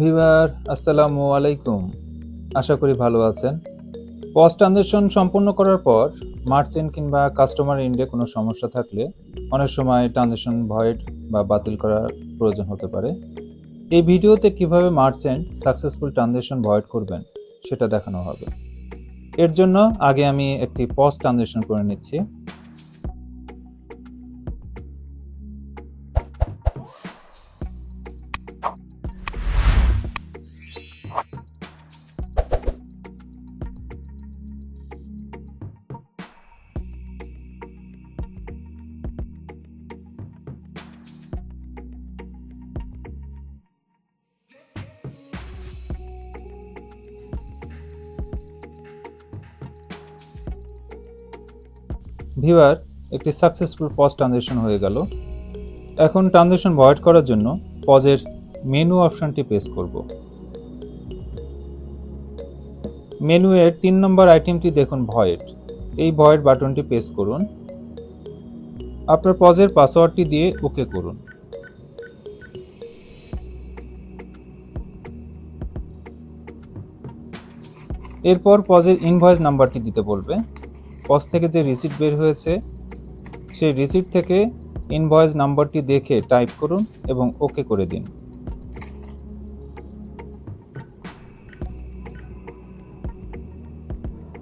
ভিভার আসসালামু আলাইকুম। আশা করি ভালো আছেন। পজ ট্রানজেকশন সম্পন্ন করার পর মার্চেন্ট কিংবা কাস্টমার ইন্ডে কোনো সমস্যা থাকলে অনেক সময় ট্রানজেকশন ভয়েড বা বাতিল করার প্রয়োজন হতে পারে। এই ভিডিওতে কীভাবে মার্চেন্ট সাকসেসফুল ট্রানজেকশন ভয়েড করবেন সেটা দেখানো হবে। এর জন্য আগে আমি একটি পজ ট্রানজেকশন করে নিচ্ছি। ভিউয়ার একটি সাকসেসফুল পজ ট্রানজেকশন হয়ে গেল। এখন ট্রানজেকশন ভয়েড করার জন্য পজের মেনু অপশনটি প্রেস করব। মেনু এর তিন নম্বর আইটেমটি দেখুন ভয়েড এই ভয়েড বাটনটি প্রেস করুন। আপনার পজের পাসওয়ার্ডটি দিয়ে ওকে করুন। এরপর পজের ইনভয়েস নাম্বারটি দিতে বলবে। পজ থেকে যে রিসিট বের হয়েছে, সেই রিসিট থেকে ইনভয়েস নাম্বারটি দেখে টাইপ করুন এবং ওকে করে দিন।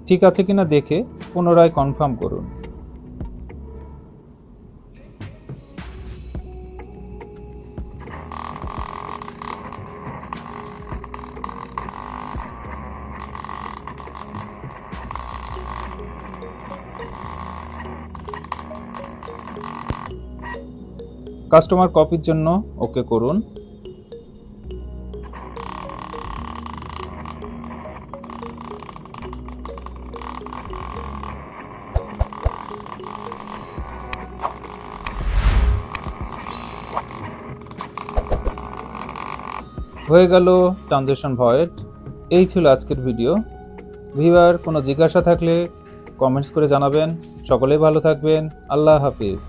ঠিক আছে কিনা দেখে পুনরায় কনফার্ম করুন। কাস্টমার কপির জন্য ওকে করুন। হয়ে গেল ট্রানজেকশন ভয়েড এই ছিল আজকের ভিডিও ভিভার কোনো জিজ্ঞাসা থাকলে কমেন্টস করে জানাবেন। সকলেই ভালো থাকবেন। আল্লাহ হাফিজ।